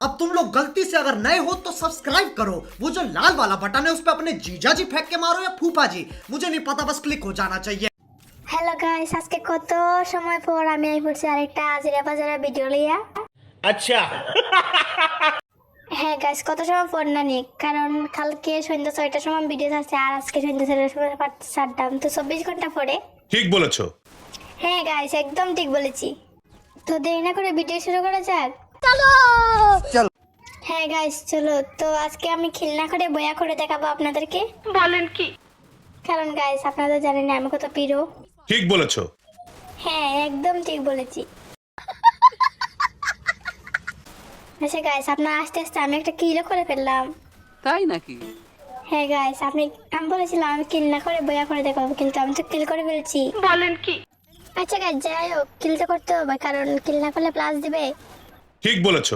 अब तुम लोग गलती से अगर नए हो तो सब्सक्राइब करो वो जो लाल वाला बटन है उस पर अपने जीजा जी फेंक के मारो या फूफा जी मुझे नहीं पता बस क्लिक हो जाना चाहिए হ্যালো গাইস আজকে কত সময় পর আমি এই পড়ছি আরেকটা আজিরা বাজারা ভিডিও লিয়া अच्छा হ্যাঁ গাইস কত সময় পর না নি কারণ কালকে সন্ধ্যা ছয়টার সময় ভিডিও আছে আর আজকে সন্ধ্যা ছয়টার সময় ছাড়লাম তো চব্বিশ ঘন্টা পরে ঠিক বলেছো হ্যাঁ গাইস একদম ঠিক বলেছি তো দেরি না করে ভিডিও শুরু করা যাক চলো। হ্যাঁ গাইস চলো। তো আজকে আমি খেলনা করে বয়া করে দেখাবো আপনাদেরকে। বলেন কি? কারণ গাইস আপনারা জানেন আমি কত প্রিয় ঠিক বলেছ। হ্যাঁ একদম ঠিক বলেছি। আচ্ছা গাইস আপনার আস্তে আস্তে আমি একটা কিলো করে ফেললাম। তাই নাকি? হ্যাঁ গাইস আপনি আমি বলেছিলাম আমি কিল না করে বয়া করে দেখাবো কিন্তু আমি তো কিল করে ফেলছি। বলেন কি? আচ্ছা গাইস যাই হোক কিল তো করতে হবে কারণ কিল না করলে প্লাস দিবে। ঠিক বলেছ।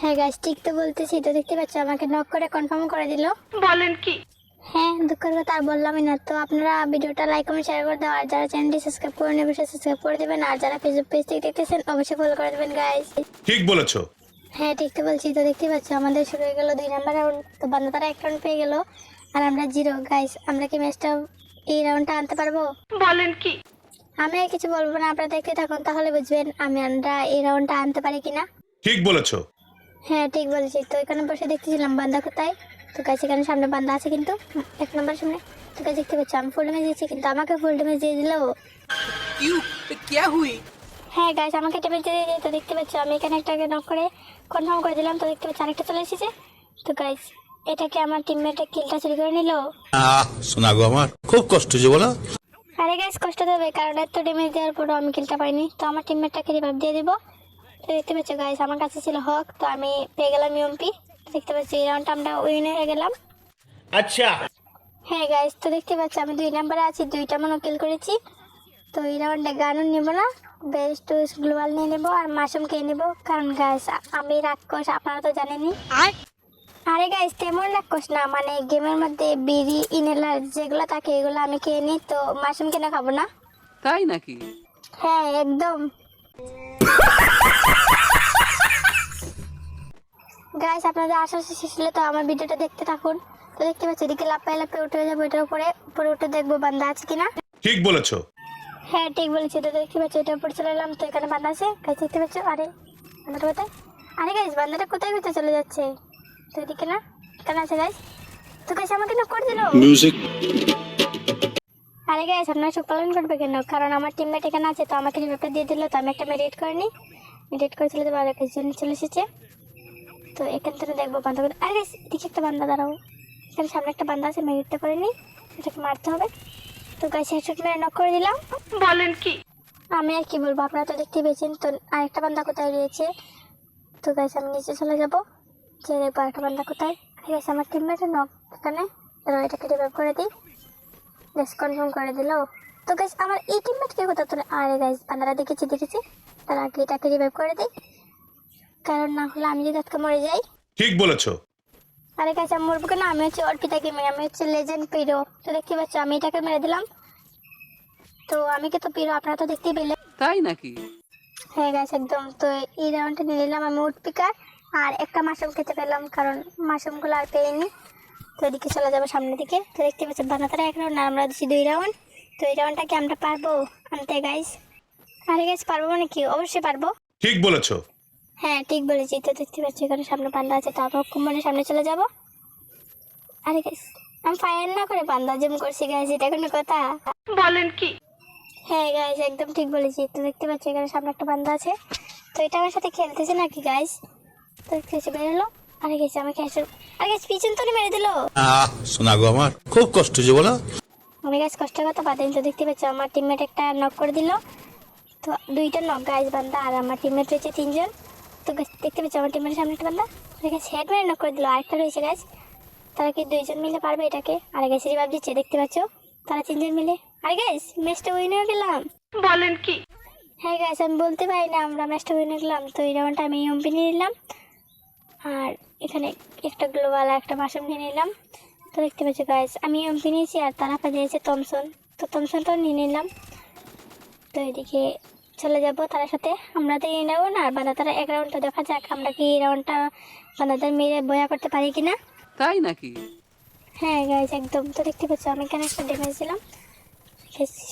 হ্যাঁ গাইস ঠিক তো বলতেছি। তো দেখতে পাচ্ছ আমাকে নক করে কনফার্ম করে দিল। বলেন কি? হ্যাঁ দুঃখের কথা আর বললামই না। তো আপনারা ভিডিওটা লাইক কমেন্ট শেয়ার করে দাও। আর যারা চ্যানেলটি সাবস্ক্রাইব করে নেবে সাবস্ক্রাইব করে দেবেন। আর যারা ফেসবুক পেজ থেকে দেখতেছেন অবশ্যই ফলো করে দেবেন গাইস ঠিক বলেছ। হ্যাঁ ঠিক তো বলছি। তো দেখতে পাচ্ছ আমাদের শুরু হয়ে গেল দুই নাম্বার রাউন্ড তো বান্দা তারা এক রাউন্ড পেয়ে গেল। আর আমরা জিরো গাইস আমরা কি ম্যাচটা এই রাউন্ডটা আনতে পারব? বলেন কি? আমি আর কিছু বলব না। আপনারা দেখতে থাকুন তাহলে বুঝবেন আমি আমরা এই রাউন্ডটা আনতে পারি কিনা। ঠিক বলেছ। হ্যাঁ ঠিক বলেছি। তো এখানে বসে দেখতেছিলাম বান্দা কোথায়? তো গাইস এখানে সামনে বান্দা আছে কিন্তু। এক নম্বর সামনে। তো গাইস দেখতে পাচ্ছি আমি ফুল ডেমেজ দিয়েছি কিন্তু আমাকে ফুল ডেমেজ দিয়ে দিল ইউ কে হুই? হ্যাঁ গাইস আমাকে ডেমেজ দিয়ে দিয়ে তো দেখতে পাচ্ছি আমি এখানে একটা একটাকে নক করে কনফার্ম করে দিলাম। তো দেখতে পাচ্ছি আরেকটা চলে এসেছে। তো গাইস এটাকে আমার টিমমেটে কিলটা চুরি করে নিল। শোনা গো আমার খুব কষ্ট হয়েছে বলো। আরে গাইস কষ্ট দেবে কারণ এত ডেমেজ দেওয়ার পরও আমি কিলটা পাইনি। তো আমার টিমমেটটাকে রিভাইভ দিয়ে দেবো। দেখতে পাচ্ছ গাইস আমার কাছে ছিল হক তো আমি পেয়ে গেলাম ইউএমপি। দেখতে পাচ্ছি এই রাউন্ডটা আমরা উইন হয়ে গেলাম। আচ্ছা। হ্যাঁ গাইস তো দেখতে পাচ্ছি আমি দুই নাম্বারে আছি দুইটা মনে কিল করেছি। তো এই রাউন্ডে গানও নেব না বেস্ট গ্লোবাল নিয়ে নেব আর মাশুম খেয়ে নেব কারণ গাইস আমি রাক্ষস আপনারা তো জানেনি আরে গাইস তেমন রাক্ষস না মানে গেমের মধ্যে বিড়ি ইনেলার যেগুলো থাকে এগুলো আমি খেয়ে নিই তো মাশরুম কেন খাব না? তাই নাকি? হ্যাঁ একদম। গাইস আপনাদের আশা শেষ হলে তো আমার ভিডিওটা দেখতে থাকুন। তো দেখতে পাচ্ছি এদিকে লাপাই লাপাই উঠে যাব এটার উপরে উপরে উঠে দেখব বান্দা আছে কিনা। ঠিক বলেছ। হ্যাঁ ঠিক বলেছি তো দেখতে পাচ্ছি এটার উপরে চলে এলাম তো এখানে বান্দা আছে। গাছ দেখতে পাচ্ছ? আরে বান্দাটা কোথায়? আরে গাইস বান্দাটা কোথায় কোথায় চলে যাচ্ছে? তো এদিকে না এখানে আছে গাইস তো গাইস আমাকে না করে দিল। মিউজিক আরে গাইস আপনারা চোখ পালন করবে কেন? কারণ আমার টিমমেট এখানে আছে তো আমাকে রিভাইভটা দিয়ে দিল তো আমি একটা মেডিট করে নিই। মেডিট করে চলে যাব আর একজন চলে এসেছে। তো এখান থেকে দেখব বান্ধা করে আরে গাইস এদিকে একটা বান্দা দাঁড়াও। এখানে সামনে একটা বান্দা আছে মেডিটটা করে নিই এটাকে মারতে হবে। তো গাইস হেডশট মেরে নক করে দিলাম। বলেন কি? আমি আর কি বলব আপনারা তো দেখতে পেয়েছেন। তো আরেকটা বান্দা কোথায় রয়েছে? তো গাইস আমি নিচে চলে যাব। যে দেখব আরেকটা বান্দা কোথায়। ঠিক আছে আমার টিমমেটের নক এখানে। এটাকে রিভাইভ করে দিই। গ্যাস কনফার্ম করে দিল। তো গাইস আমার এই টিমমেটকে কোথাও তোলে? আরে গাইস বান্দারা দেখেছি দেখেছি। তার আগে এটাকে রিভাইভ করে দিই। কারণ না হলে আমি যদি আজকে মরে যাই। ঠিক বলেছ। আরে গাইস আমি মরবো কেন? আমি হচ্ছে অর্পিতাকে মেরে আমি হচ্ছে লেজেন্ড পিরো তো দেখতে পাচ্ছ আমি এটাকে মেরে দিলাম। তো আমি কি তো পিরো আপনারা তো দেখতেই পেলেন তাই নাকি? হ্যাঁ গাছ একদম। তো এই রাউন্ডটা নিয়ে নিলাম আমি উড পিকার আর একটা মাশরুম খেতে পেলাম কারণ মাশরুমগুলো আর পেয়েনি তো এদিকে চলে যাব সামনের দিকে। তো দেখতে পাচ্ছি বানাতারা এক রাউন্ড আর আমরা দিচ্ছি দুই রাউন্ড তো এই রাউন্ডটা কি আমরা পারব আনতে গাইস আরে গাইস পারব মানে কি? অবশ্যই পারব। ঠিক বলেছ। হ্যাঁ ঠিক বলেছি। তো দেখতে পাচ্ছি এখানে সামনে পান্ডা আছে তারপর কুম্ভনের সামনে চলে যাব। আরে গাইস আমি ফায়ার না করে পান্ডা জুম করছি গাইস এটা কোনো কথা? বলেন কি? হ্যাঁ গাইস একদম ঠিক বলেছি। তো দেখতে পাচ্ছি এখানে সামনে একটা বান্দা আছে। তো এটা আমার সাথে খেলতেছে নাকি গাইস তো দেখতে পাচ্ছি বেরোলো আরে গেছে আমাকে এসে আরে গেছে পিছন তো মেরে দিল। আহ শোনা গো আমার খুব কষ্ট যে বলো। আমি গাছ কষ্টের কথা বাদেন তো দেখতে পাচ্ছি আমার টিমমেট একটা নক করে দিল। তো দুইটা নক গাইস বান্দা আর আমার টিমমেট রয়েছে তিনজন। তো দেখতে পাচ্ছি আমার টিমমেটের সামনে একটা বান্দা? গেছে হেড মেরে নক করে দিল। আরেকটা রয়েছে গাছ তারা কি দুইজন মিলে পারবে এটাকে? আরে গেছে রিভাব দিচ্ছে দেখতে পাচ্ছ? তারা তিনজন মিলে। আরে গাইস ম্যাচটা উইন হয়ে গেলাম। বলেন কি? হ্যাঁ গাইস আমি বলতে পারি না আমরা ম্যাচটা উইন নিলাম তো এই রাউন্ডটা আমি এমপি নিয়ে নিলাম। আর এখানে একটা গ্লোবাল একটা মাশরুম নিয়ে নিলাম। তো দেখতে পাচ্ছি গাইস আমি এমপি নিয়েছি আর তারা দিয়েছে থমসন তো থমসনটাও নিয়ে নিলাম। তো এদিকে চলে যাব তার সাথে আমরা তো এই না আর বান্দা তারা এক রাউন্ডটা দেখা যাক আমরা কি এই রাউন্ডটা বান্দাদের মেরে বয়া করতে পারি কিনা। তাই নাকি? হ্যাঁ গাইজ একদম। তো দেখতে পাচ্ছ আমি এখানে একটা ড্যামেজ দিলাম।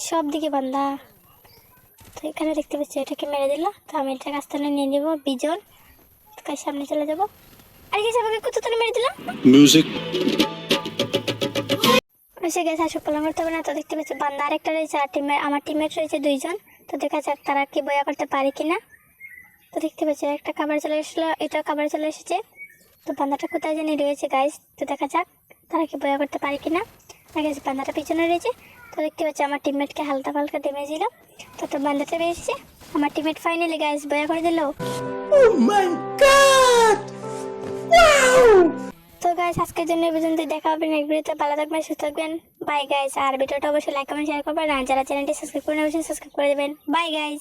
সব দিকে বান্দা। তো এখানে দেখতে পাচ্ছি এটাকে মেরে দিল। তো আমি এটা কাস্তানে নিয়ে নিব বিজন। তো guys, সামনে চলে যাব। আর কি আমাকে কত তালে মেরে দিলাম মিউজিক সে গেছে আসুক কলম করতে হবে না। তো দেখতে পাচ্ছি বান্দা আরেকটা রয়েছে আর টিমে আমার টিমমেট রয়েছে দুইজন। তো দেখা যাক তারা কি বয়া করতে পারে কিনা। তো দেখতে পাচ্ছি একটা খাবার চলে এসেছিল এটা খাবার চলে এসেছে। তো বান্দাটা কোথায় জানি রয়েছে গাইস তো দেখা যাক তারা কি বয়া করতে পারে কিনা। আর গেছে বান্দাটা পিছনে রয়েছে। তো দেখতে পাচ্ছি আমার টিমমেটকে হালকা হালকা ডেমেজ দিল। তো তো বান্দাটা বেরিয়েছে আমার টিমমেট ফাইনালি গাইস বয়া করে দিল। তো গাইস আজকের জন্য এই পর্যন্ত দেখা হবে নেক্সট ভিডিওতে ভালো থাকবেন সুস্থ থাকবেন। বাই গাইস আর ভিডিওটা অবশ্যই লাইক কমেন্ট শেয়ার করবেন। আর যারা চ্যানেলটি সাবস্ক্রাইব করে অবশ্যই সাবস্ক্রাইব করে দেবেন। Bye guys